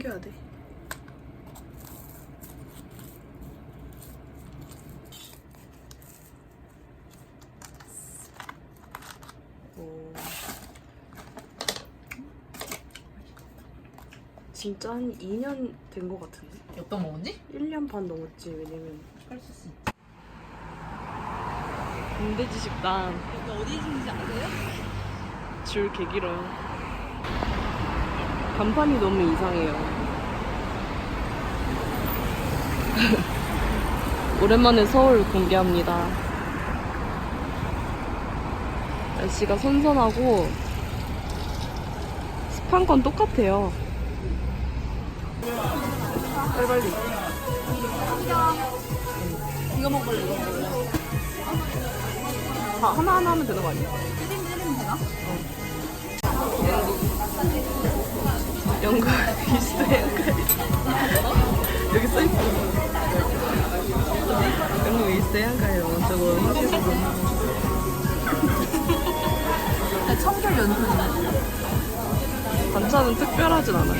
챙겨야 돼. 오. 진짜 한 2년 된 것 같은데? 어떤 거 먹었지? 1년 반 넘었지, 왜냐면. 할수 있지. 군대지 식당 여기 어디 있는지 아세요? 줄 개 길어요. 간판이 너무 이상해요. 오랜만에 서울 공개합니다. 날씨가 선선하고 습한 건 똑같아요. 빨리 빨리. 이거 먹을래, 이거 먹을래. 다 하나 하나 하면 되는 거 아니야? 1인 1인 되나? 영국 이스트에 여기 써있어 영국 이스트에 한가요 저거 한국에서 청결 연습이네. 반찬은 특별하진 않아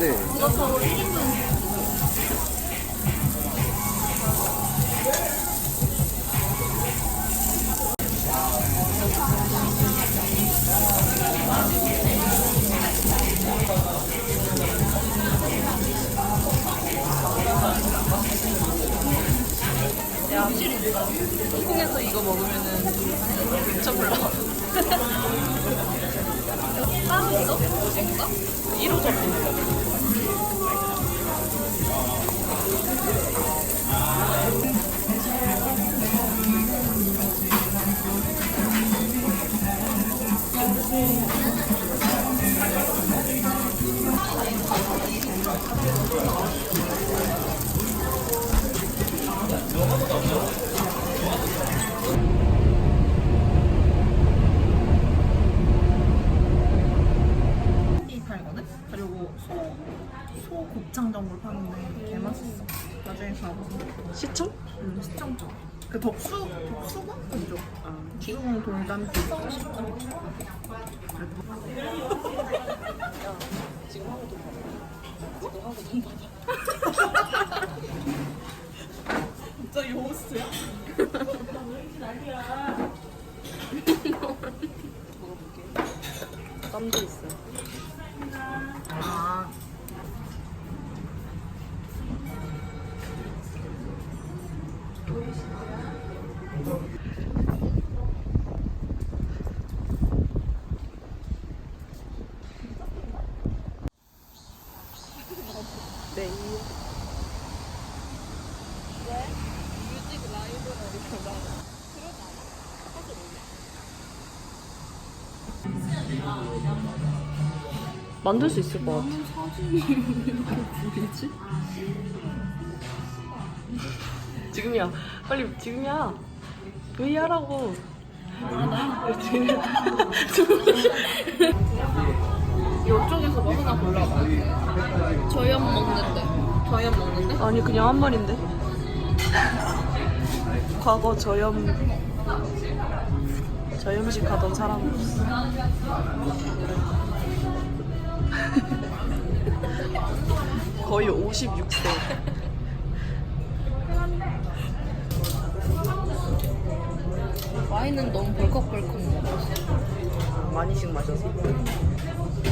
네. 야 홍콩에서 이거 먹으면은 시청? 음, 시청점. 그 덕수, 덕수궁? 그죠? 덕수궁 돌담길. 지금 하고 돈 받아 지금 하고 돈 받아 진짜 이 호스트야? 먹어볼게 땀도 있어 만들 수 있을 것 같아. 사진이 이렇게 보이지? 지금이야. 빨리 지금이야. V 하라고. 이쪽에서 뭐 하나 골라봐. 저염 먹는데. 저염 먹는데? 아니 그냥 한 말인데. 과거 저염 저염식 하던 사람으로서 거의 56세. 와인은 너무 벌컥벌컥 먹었어. 많이씩 마셔서.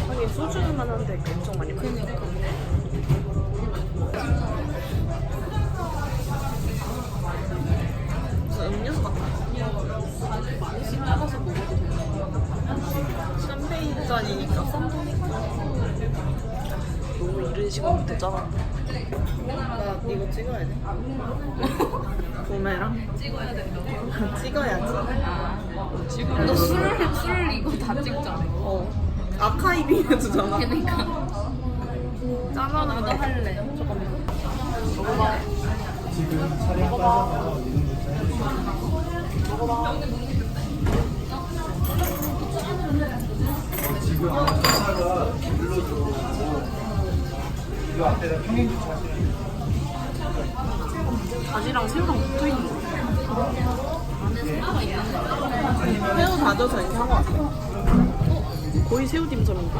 하긴 소주만 한데 엄청 많이 마셔. 그니까. 너무 이른 시간부터 짜간다. 나 이거 찍어야 돼. 봄에랑 찍어야 된다고? 찍어야지. 너 술, 술 이거 다 찍잖아. 어. 아카이빙 해주잖아. 그니까. 짜봐, 나도 할래. 잠깐만. 먹어봐. 먹어봐. 먹어봐. 가 지랑 새우랑 붙어 있는 거. 안에 새우가 있는 거. 새우 다져서 이렇게 한거 같아. 거의 새우 딤섬인데.